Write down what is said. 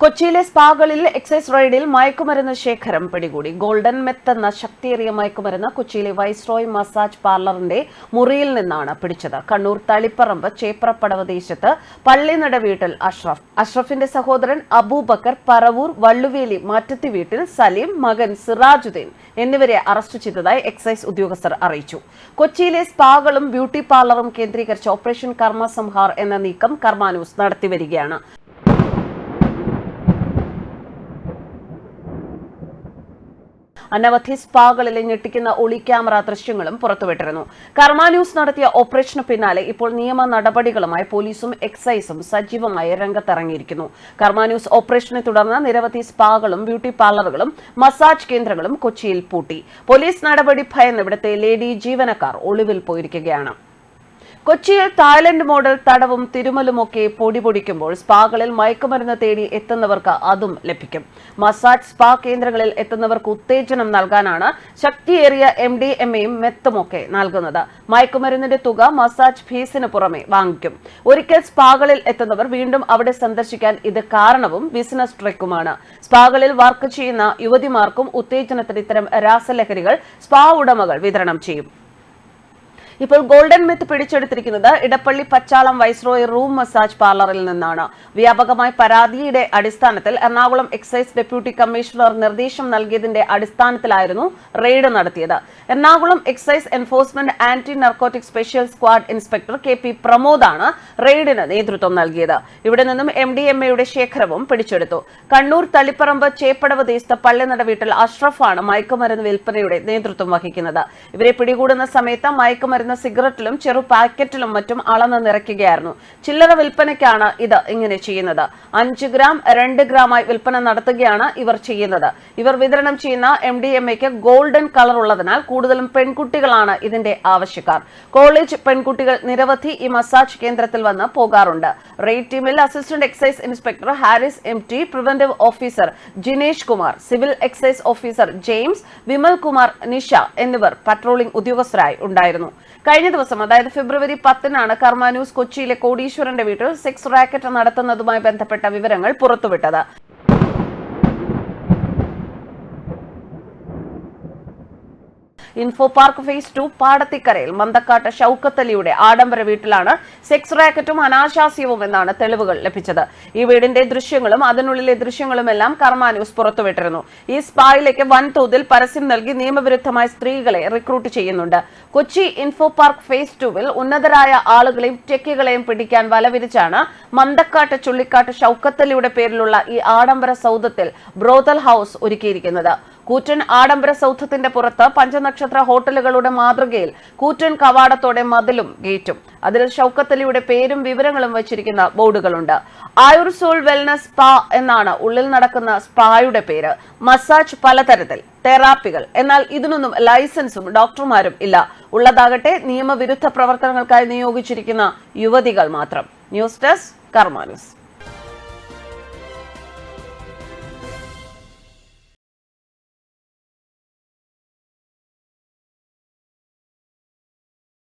കൊച്ചിയിലെ സ്പാകളിൽ എക്സൈസ് റെയ്ഡിൽ മയക്കുമരുന്ന് ശേഖരം പിടികൂടി. ഗോൾഡൻ മെത്ത് എന്ന ശക്തിയേറിയ മയക്കുമരുന്ന് കൊച്ചിയിലെ വൈസ്രോയ് മസാജ് പാർലറിന്റെ മുറിയിൽ നിന്നാണ് പിടിച്ചത്. കണ്ണൂർ തളിപ്പറമ്പ് ചേപ്രപ്പടവ് ദേശത്ത് പള്ളിനട വീട്ടിൽ അഷ്റഫ്. അഷ്റഫിന്റെ സഹോദരൻ അബൂബക്കർ പറവൂർ വള്ളുവേലി മാറ്റത്തി വീട്ടിൽ സലീം മകൻ സിറാജുദ്ദീൻ എന്നിവരെ അറസ്റ്റ് ചെയ്തതായി എക്സൈസ് ഉദ്യോഗസ്ഥർ അറിയിച്ചു. കൊച്ചിയിലെ സ്പാകളും ബ്യൂട്ടി പാർലറും കേന്ദ്രീകരിച്ച് ഓപ്പറേഷൻ കർമ്മ സംഹാർ എന്ന നീക്കം കർമാനൂസ് നടത്തിവരികയാണ്. അനവധി സ്പാകളിലെ ഞെട്ടിക്കുന്ന ഒളി ക്യാമറ ദൃശ്യങ്ങളും പുറത്തുവിട്ടിരുന്നു. കർമ്മ ന്യൂസ് നടത്തിയ ഓപ്പറേഷന് പിന്നാലെ ഇപ്പോൾ നിയമ നടപടികളുമായി പോലീസും എക്സൈസും സജീവമായി രംഗത്തിറങ്ങിയിരിക്കുന്നു. കർമ്മ ന്യൂസ് ഓപ്പറേഷനെ തുടർന്ന് നിരവധി സ്പാകളും ബ്യൂട്ടി പാർലറുകളും മസാജ് കേന്ദ്രങ്ങളും കൊച്ചിയിൽ പൂട്ടി. പോലീസ് നടപടി ഭയന്ന് ഇവിടുത്തെ ലേഡി ജീവനക്കാർ ഒളിവിൽ പോയിരിക്കുകയാണ്. കൊച്ചിയിൽ തായ്ലൻഡ് മോഡൽ തടവും തിരുമലുമൊക്കെ പൊടി പൊടിക്കുമ്പോൾ സ്പാകളിൽ മയക്കുമരുന്ന് തേടി എത്തുന്നവർക്ക് അതും ലഭിക്കും. മസാജ് സ്പാ കേന്ദ്രങ്ങളിൽ എത്തുന്നവർക്ക് ഉത്തേജനം നൽകാനാണ് ശക്തിയേറിയ എം ഡി എം എയും മെത്തുമൊക്കെ നൽകുന്നത്. മയക്കുമരുന്നിന്റെ തുക മസാജ് ഫീസിന് പുറമെ വാങ്ങിക്കും. ഒരിക്കൽ സ്പാകളിൽ എത്തുന്നവർ വീണ്ടും അവിടെ സന്ദർശിക്കാൻ ഇത് കാരണവും ബിസിനസ് ട്രിക്കുമാണ്. സ്പാകളിൽ വർക്ക് ചെയ്യുന്ന യുവതിമാർക്കും ഉത്തേജനത്തിന് ഇത്തരം രാസലഹരികൾ സ്പാ ഉടമകൾ വിതരണം ചെയ്യും. ഇപ്പോൾ ഗോൾഡൻ മിത്ത് പിടിച്ചെടുത്തിരിക്കുന്നത് Edappally Pachalam viceroy room massage പാർലറിൽ നിന്നാണ്. വ്യാപകമായ പരാതിയുടെ അടിസ്ഥാനത്തിൽ എറണാകുളം എക്സൈസ് ഡെപ്യൂട്ടി കമ്മീഷണർ നിർദ്ദേശം നൽകിയതിന്റെ അടിസ്ഥാനത്തിലായിരുന്നു റെയ്ഡ് നടത്തിയത്. Ernakulam excise enforcement anti narcotic special squad inspector K P പ്രമോദാണ് റെയ്ഡിന് നേതൃത്വം നൽകിയത്. ഇവിടെ നിന്നും എം ഡി എം എയുടെ ശേഖരവും പിടിച്ചെടുത്തു. കണ്ണൂർ തളിപ്പറമ്പ് ചേപ്പടവ് ദേശത്ത് പള്ളിനട വീട്ടിൽ അഷ്റഫാണ് മയക്കുമരുന്ന് വിൽപ്പനയുടെ നേതൃത്വം വഹിക്കുന്നത്. ഇവരെ പിടികൂടുന്ന സമയത്ത് മയക്കുമരുന്ന് സിഗരറ്റിലും ചെറു പാക്കറ്റിലും മറ്റും അളന്ന് നിറയ്ക്കുകയായിരുന്നു. ചില്ലറ വിൽപ്പനയ്ക്കാണ് ഇത് ഇങ്ങനെ ചെയ്യുന്നത്. അഞ്ച് ഗ്രാം രണ്ട് ഗ്രാമായി വിൽപ്പന നടത്തുകയാണ് ഇവർ ചെയ്യുന്നത്. ഇവർ വിതരണം ചെയ്യുന്ന എം ഡി എം എക്ക് ഗോൾഡൻ കളർ ഉള്ളതിനാൽ കൂടുതലും പെൺകുട്ടികളാണ് ഇതിന്റെ ആവശ്യക്കാർ. കോളേജ് പെൺകുട്ടികൾ നിരവധി ഈ മസാജ് കേന്ദ്രത്തിൽ വന്ന് പോകാറുണ്ട്. റെയ്ഡ് ടീമിൽ assistant excise inspector Haris M T preventive officer Jinesh Kumar civil excise officer James Vimal Kumar Nisha എന്നിവർ പട്രോളിംഗ് ഉദ്യോഗസ്ഥരായി ഉണ്ടായിരുന്നു. കഴിഞ്ഞ ദിവസം അതായത് ഫെബ്രുവരി പത്തിനാണ് കർമാനൂസ് കൊച്ചിയിലെ കോടീശ്വരന്റെ വീട്ടിൽ സെക്സ് റാക്കറ്റ് നടത്തുന്നതുമായി ബന്ധപ്പെട്ട വിവരങ്ങൾ പുറത്തുവിട്ടത്. ഇൻഫോ പാർക്ക് ഫേസ് ടു പാടത്തിക്കരയിൽ മന്തക്കാട്ട് ഷൌക്കത്തലിയുടെ ആഡംബര വീട്ടിലാണ് സെക്സ് റാക്കറ്റും അനാശാസ്യവും എന്നാണ് തെളിവുകൾ ലഭിച്ചത്. ഈ വീടിന്റെ ദൃശ്യങ്ങളും അതിനുള്ളിലെ ദൃശ്യങ്ങളുമെല്ലാം കർമ്മ ന്യൂസ് പുറത്തുവിട്ടിരുന്നു. ഈ സ്പായിലേക്ക് വൻതോതിൽ പരസ്യം നൽകി നിയമവിരുദ്ധമായ സ്ത്രീകളെ റിക്രൂട്ട് ചെയ്യുന്നുണ്ട്. കൊച്ചി ഇൻഫോ പാർക്ക് ഫേസ് ടുവിൽ ഉന്നതരായ ആളുകളെയും ടെക്കികളെയും പിടിക്കാൻ വലവിരിച്ചാണ് മന്തക്കാട്ട് ചുള്ളിക്കാട്ട് ഷൌക്കത്തലിയുടെ പേരിലുള്ള ഈ ആഡംബര സൗധത്തിൽ ബ്രോതൽ ഹൌസ് ഒരുക്കിയിരിക്കുന്നത്. കൂറ്റൻ ആഡംബര സൗധത്തിന്റെ പുറത്ത് പഞ്ചനക്ഷത്ര ഹോട്ടലുകളുടെ മാതൃകയിൽ കൂറ്റൻ കവാടത്തോടെ മതിലും ഗേറ്റും. അതിൽ ഷൌക്കത്തലിയുടെ പേരും വിവരങ്ങളും വച്ചിരിക്കുന്ന ബോർഡുകളുണ്ട്. ആയുർസോൾ വെൽനസ് സ്പാ എന്നാണ് ഉള്ളിൽ നടക്കുന്ന സ്പായുടെ പേര്. മസാജ് പലതരത്തിൽ തെറാപ്പികൾ. എന്നാൽ ഇതിനൊന്നും ലൈസൻസും ഡോക്ടർമാരും ഇല്ല. ഉള്ളതാകട്ടെ നിയമവിരുദ്ധ പ്രവർത്തനങ്ങൾക്കായി നിയോഗിച്ചിരിക്കുന്ന യുവതികൾ മാത്രം. News desk കർമാനസ്.